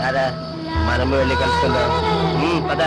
రారా మనం వెళ్ళి కలుసుకుందాం. ఉమ్, పద.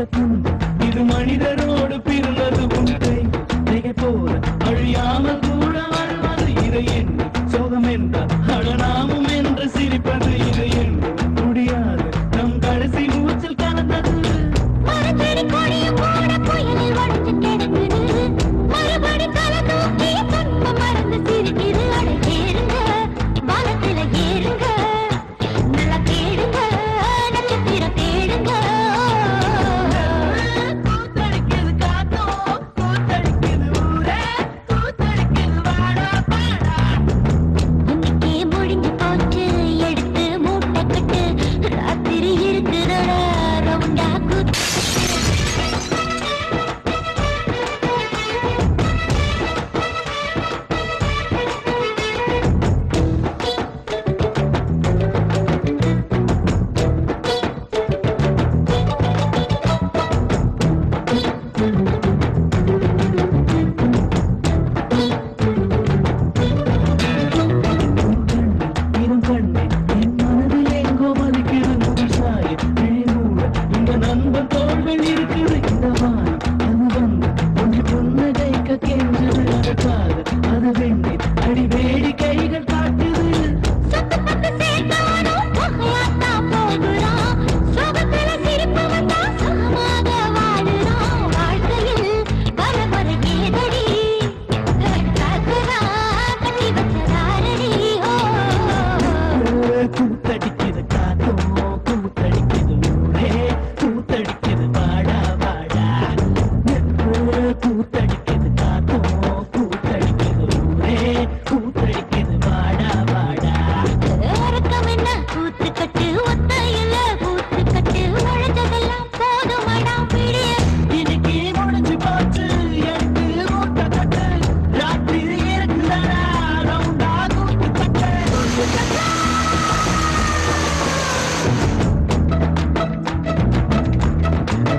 the Japan.